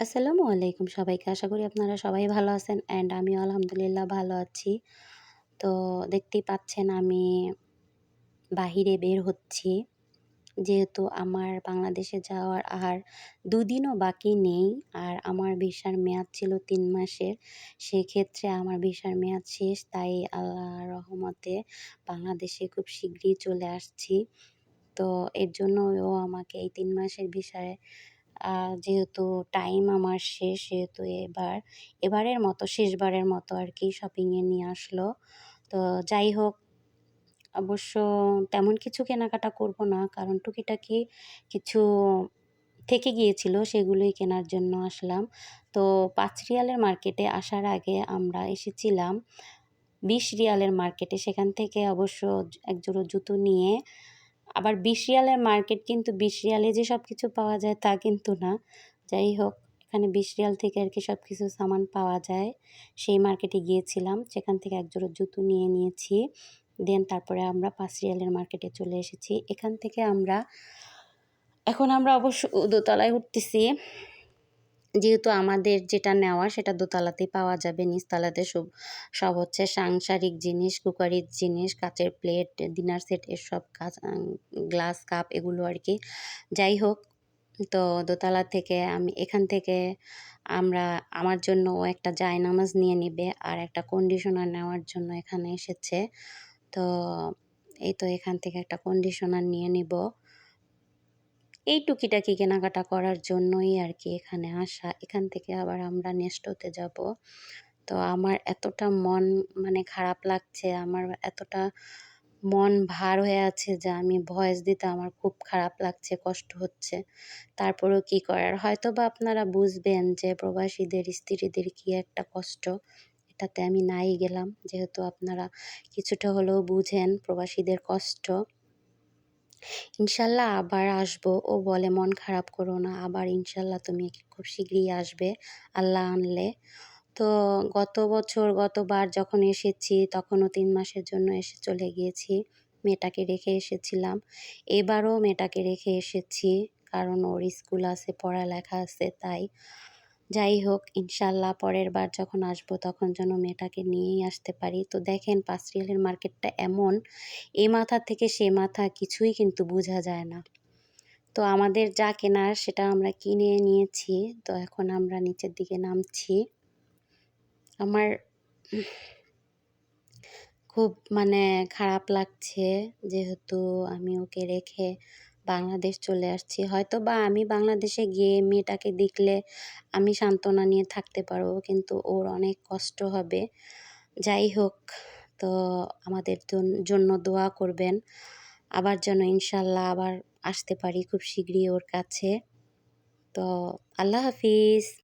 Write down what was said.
আসসালামু আলাইকুম সবাইকে। আশা করি আপনারা সবাই ভালো আছেন অ্যান্ড আমিও আলহামদুলিল্লাহ ভালো আছি। তো দেখতেই পাচ্ছেন আমি বাহিরে বের হচ্ছি। যেহেতু আমার বাংলাদেশে যাওয়ার আর দুদিনও বাকি নেই আর আমার ভিসার মেয়াদ ছিল তিন মাসের, সেক্ষেত্রে আমার ভিসার মেয়াদ শেষ, তাই আল্লাহ রহমতে বাংলাদেশে খুব শীঘ্রই চলে আসছি। তো এর জন্য ও আমাকে এই তিন মাসের ভিসায় যেহেতু টাইম আমার শেষ সেহেতু এবার, এবারের মতো, শেষবারের মতো আর কি শপিংয়ে নিয়ে আসলো। তো যাই হোক, অবশ্য তেমন কিছু কেনাকাটা করব না, কারণ টুকিটাকি কিছু থেকে গিয়েছিল, সেগুলোই কেনার জন্য আসলাম। তো পাঁচ রিয়ালের মার্কেটে আসার আগে আমরা এসেছিলাম। বিশ রিয়ালের মার্কেটে সেখান থেকে অবশ্য একজোড়ো জুতো নিয়ে আবার বিশ রিয়ালের মার্কেট কিন্তু বিশ রিয়ালে যে সব কিছু পাওয়া যায় তা কিন্তু না। যাই হোক, এখানে বিশ রিয়াল থেকে আর কি সব কিছু সামান পাওয়া যায়। সেই মার্কেটে গিয়েছিলাম সেখান থেকে একজোড়ো জুতো নিয়ে নিয়েছি। দেন তারপরে আমরা পাঁচ রিয়ালের মার্কেটে চলে এসেছি। এখান থেকে আমরা, এখন আমরা অবশ্য দোতলায় উঠতেছি। যেহেতু আমাদের যেটা নেওয়া সেটা দোতলাতেই পাওয়া যাবে, নিচতলাতে সব সব হচ্ছে সাংসারিক জিনিস, কুকারির জিনিস, কাচের প্লেট, ডিনার সেট, এসব কাজ গ্লাস, কাপ এগুলো আর কি। যাই হোক, তো দোতলা থেকে আমি, এখান থেকে আমরা, আমার জন্য ও একটা জায়নামাজ নিয়ে নিবে আর একটা কন্ডিশনার নেওয়ার জন্য এখানে এসেছে। তো এই তো এখান থেকে একটা কন্ডিশনার নিয়ে নিব। এই টুকিটাকি কেনাকাটা করার জন্যই আর কি এখানে আসা। এখান থেকে আবার আমরা নেস্টোতে যাব। তো আমার এতটা মন মানে খারাপ লাগছে, আমার এতটা মন ভার হয়ে আছে যে আমি ভয়েস দিতে আমার খুব খারাপ লাগছে, কষ্ট হচ্ছে। তারপরেও কি করার? হয়তো বা আপনারা বুঝবেন যে প্রবাসীদের, স্ত্রীদের কি একটা কষ্ট। এটাতে আমি নাই গেলাম। যেহেতু আপনারা কিছুটা হলেও বুঝেন প্রবাসীদের কষ্ট। ইনশাল্লাহ আবার আসব। ও বলে, মন খারাপ করো না, আবার ইনশাল্লাহ তুমি খুব শীঘ্রই আসবে, আল্লাহ আনলে। তো গত বছর, গতবার যখন এসেছি, তখনও তিন মাসের জন্য এসে চলে গিয়েছি। মেয়েটাকে রেখে এসেছিলাম। এবারও মেয়েটাকে রেখে এসেছি, কারণ ওর স্কুল আছে, পড়ালেখা আছে, তাই যাই হোক, ইনশাল্লাহ পরের বার যখন আসব তখন যেন মেয়েটাকে নিয়েই আসতে পারি। তো দেখেন, পাঁচরিয়ালের মার্কেটটা এমন, এ মাথা থেকে সে মাথা কিছুই কিন্তু বোঝা যায় না। তো আমাদের যা কেনার সেটা আমরা কিনে নিয়েছি। তো এখন আমরা নিচের দিকে নামছি। আমার খুব মানে খারাপ লাগছে যেহেতু আমি ওকে রেখে বাংলাদেশ চলে আসছি। হয়তো বা আমি বাংলাদেশে গিয়ে মেয়েটাকে দেখলে আমি সান্ত্বনা নিয়ে থাকতে পারব, কিন্তু ওর অনেক কষ্ট হবে। যাই হোক, তো আমাদের জন্য দোয়া করবেন। আবার যেন ইনশাল্লাহ আবার আসতে পারি খুব শীঘ্রই ওর কাছে। তো আল্লাহ হাফিজ।